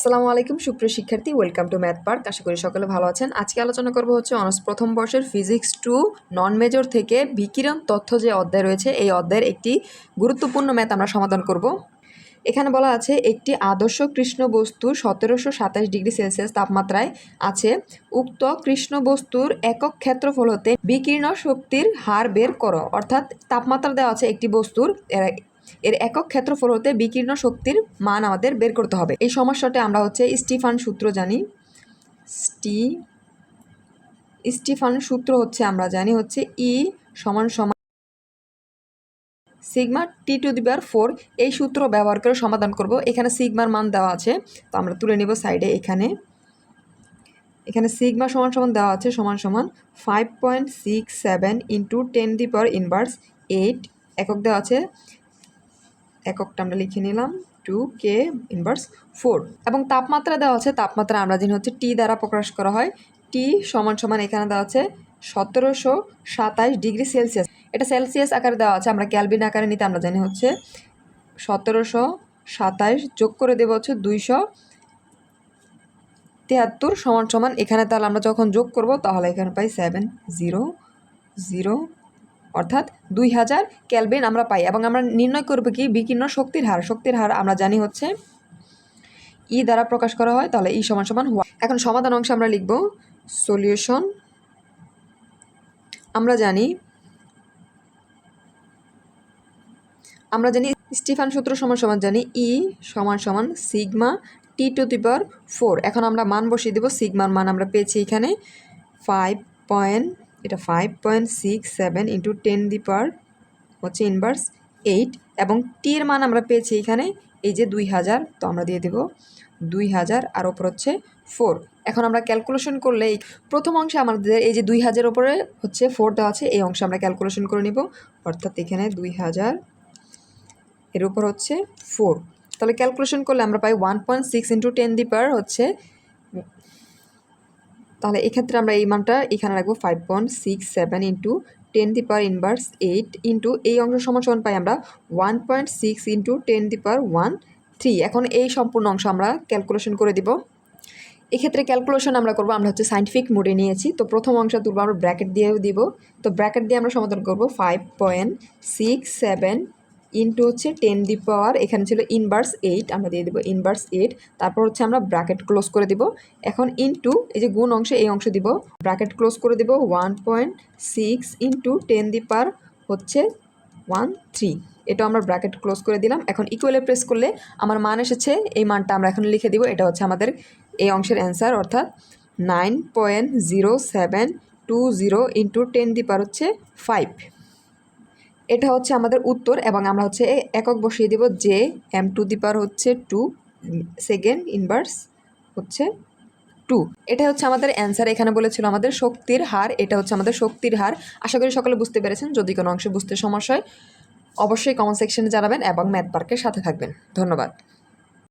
আসসালামু আলাইকুম, সুপ্রিয় শিক্ষার্থী। ওয়েলকাম টু ম্যাথ পার্ক আশা করি সকলে ভালো আছেন। আজকে আলোচনা করব হচ্ছে অনার্স প্রথম বর্ষের ফিজিক্স টু নন মেজর থেকে বিকিরণ তথ্য যে অধ্যায় রয়েছে, এই অধ্যায়ের একটি গুরুত্বপূর্ণ ম্যাথ আমরা সমাধান করব। এখানে বলা আছে, একটি আদর্শ কৃষ্ণ বস্তু সতেরোশো সাতাশ ডিগ্রি সেলসিয়াস তাপমাত্রায় আছে। উক্ত কৃষ্ণ বস্তুর একক ক্ষেত্রফল হতে বিকীর্ণ শক্তির হার বের করো। অর্থাৎ তাপমাত্রা দেওয়া আছে একটি বস্তুর এর- একক ক্ষেত্রফল হতে বিকীর্ণ শক্তির মান আমাদের বের করতে হবে। এই সমস্যাটা আমরা হচ্ছে স্টিফান সূত্র জানি। স্টি, স্টিফান সূত্র হচ্ছে আমরা জানি হচ্ছে ই সমান সমান sigma T to the power four. এই সূত্র ব্যবহার করে সমাধান করব। এখানে সিগমার মান দেওয়া আছে, তো আমরা তুলে নেব সাইডে এখানে। এখানে সিগমা সমান সমান দেওয়া আছে, সমান সমান five point six seven into ten the power inverse eight একক দেওয়া আছে। এককটা আমরা লিখে নিলাম টু কে ইনভার্স ফোর এবং তাপমাত্রা দেওয়া আছে, তাপমাত্রা আমরা জানি হচ্ছে টি দ্বারা প্রকাশ করা হয়। টি সমান সমান এখানে দেওয়া আছে সতেরোশো সাতাশ ডিগ্রি সেলসিয়াস। এটা সেলসিয়াস আকারে দেওয়া আছে, আমরা ক্যালভিন আকারে নিতে, আমরা জানি হচ্ছে সতেরোশো সাতাশ যোগ করে দেবো হচ্ছে দুইশো তিয়াত্তর সমান সমান। এখানে তাহলে আমরা যখন যোগ করব, তাহলে এখানে পাই সেভেন জিরো জিরো অর্থাৎ দুই হাজার ক্যালভিন আমরা পাই এবং আমরা নির্ণয় করব কি বিকীর্ণ শক্তির হার। শক্তির হার আমরা জানি হচ্ছে ই দ্বারা প্রকাশ করা হয়, তাহলে ই সমান সমান ওয়ান এখন সমাধান অংশে আমরা লিখব সলিউশন আমরা জানি আমরা জানি স্টিফান সূত্র সমান সমান জানি ই সমান সমান sigma T to the power four. এখন আমরা মান বসিয়ে দেবো, সিগমার মান আমরা পেয়েছি এখানে ফাইভ পয়েন্ট এটা five point six seven into ten the power হচ্ছে ইনভার্স এইট এবং টি এর মান আমরা পেয়েছি এখানে, এই যে দুই হাজার, তো আমরা দিয়ে দেব দুই হাজার আর ওপর হচ্ছে ফোর এখন আমরা ক্যালকুলেশন করলে এই প্রথম অংশে আমাদের এই যে দুই হাজার ওপরে হচ্ছে ফোর দেওয়া আছে, এই অংশে আমরা ক্যালকুলেশন করে নিব। অর্থাৎ এখানে দুই হাজার এর উপর হচ্ছে ফোর তাহলে ক্যালকুলেশন করলে আমরা পাই one point six into ten the power হচ্ছে তাহলে এক্ষেত্রে আমরা এই মানটা এখানে রাখব five point six seven into ten the power inverse eight into এই অংশ সমান সমান পাই আমরা one point six into ten the power one three এখন এই সম্পূর্ণ অংশ আমরা ক্যালকুলেশন করে দিব। এক্ষেত্রে ক্যালকুলেশন আমরা করব, আমরা হচ্ছে সাইন্টিফিক মোডে নিয়েছি। তো প্রথম অংশ তুলবো, আমরা ব্র্যাকেট দিয়েও দিব। তো ব্র্যাকেট দিয়ে আমরা সমাধান করব five point six seven into হচ্ছে টেন দি পাওয়ার এখানে ছিল ইনভার্স এইট আমরা দিয়ে দেবো ইনভার্স এইট তারপর হচ্ছে আমরা ব্র্যাকেট ক্লোজ করে দিব। এখন ইন্টু এই যে গুণ অংশে এই অংশ দিব ব্র্যাকেট ক্লোজ করে দিব one point six into ten the power হচ্ছে ওয়ান থ্রি এটা আমরা ব্র্যাকেট ক্লোজ করে দিলাম। এখন ইকুয়ালে প্রেস করলে আমার মান এসেছে, এই মানটা আমরা এখন লিখে দিব, এটা হচ্ছে আমাদের এই অংশের অ্যান্সার অর্থাৎ nine point zero seven two zero into ten the power হচ্ছে ফাইভ এটা হচ্ছে আমাদের উত্তর এবং আমরা হচ্ছে একক বসিয়ে দেব যে এম টু দি পার হচ্ছে টু সেকেন্ড ইনভার্স হচ্ছে টু এটা হচ্ছে আমাদের অ্যান্সার এখানে বলেছিল আমাদের শক্তির হার, এটা হচ্ছে আমাদের শক্তির হার। আশা করি সকলে বুঝতে পেরেছেন, যদি কোনো অংশে বুঝতে সমস্যা হয়, অবশ্যই কমেন্ট সেকশনে জানাবেন এবং ম্যাথ পার্কের সাথে থাকবেন। ধন্যবাদ।